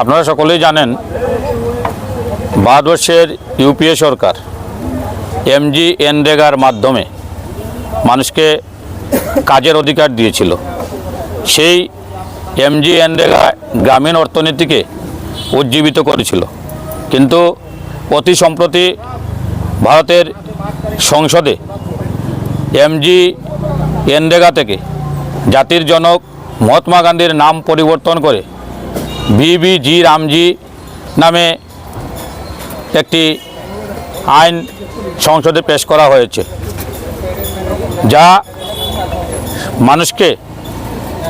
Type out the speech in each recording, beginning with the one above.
আপনারা সকলেই জানেন ভারতবর্ষের ইউপিএ সরকার এমজি এনরেগার মাধ্যমে মানুষকে কাজের অধিকার দিয়েছিল। সেই এমজি এনরেগা গ্রামীণ অর্থনীতিকে উজ্জীবিত করেছিল। কিন্তু অতি সম্প্রতি ভারতের সংসদে এমজি এনরেগা থেকে জাতির জনক মহাত্মা গান্ধীর নাম পরিবর্তন করে ভিবিজি রামজি নামে একটি আইন সংসদে পেশ করা হয়েছে, যা মানুষকে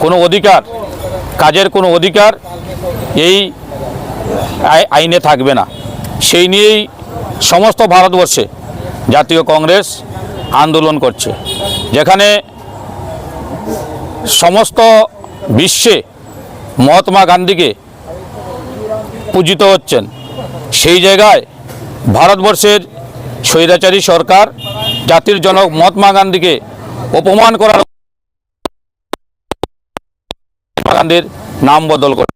কোনো অধিকার, কাজের কোনো অধিকার এই আই- আইনে থাকবে না। সেই নিয়েই সমস্ত ভারতবর্ষে জাতীয় কংগ্রেস আন্দোলন করছে, যেখানে সমস্ত বিশ্বে মহাত্মা গান্ধীকে পূজিত হচ্ছেন। সেই জায়গায় ভারতবর্ষের স্বৈরাচারী সরকার, জাতির জনক মহাত্মা গান্ধীকে অপমান করার গান্ধীর নাম বদল করে।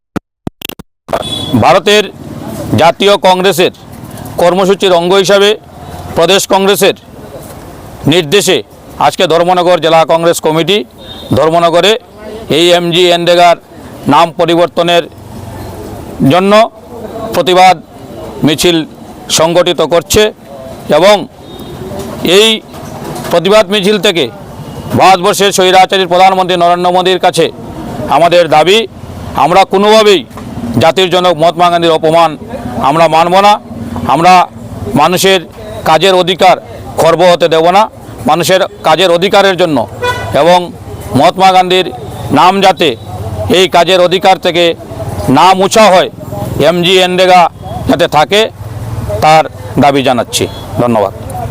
ভারতের জাতীয় কংগ্রেসের কর্মসূচির অঙ্গ হিসাবে প্রদেশ কংগ্রেসের নির্দেশে আজকে ধর্মনগর জেলা কংগ্রেস কমিটি ধর্মনগরে এই এমজি এনরেগার নাম পরিবর্তনের জন্য প্রতিবাদ মিছিল সংগঠিত করছে এবং এই প্রতিবাদ মিছিল থেকে ভারতবর্ষের স্বৈরাচারী প্রধানমন্ত্রী নরেন্দ্র মোদীর কাছে আমাদের দাবি, আমরা কোনোভাবেই জাতির জনক মহাত্মা গান্ধীর অপমান আমরা মানব না। আমরা মানুষের কাজের অধিকার খর্ব হতে দেব না। মানুষের কাজের অধিকারের জন্য এবং মহাত্মা গান্ধীর নাম যাতে এই কাজের অধিকার থেকে না মোছা হয় এমজি এনরেগা যাতে থাকে তার দাবি জানাচ্ছি। ধন্যবাদ।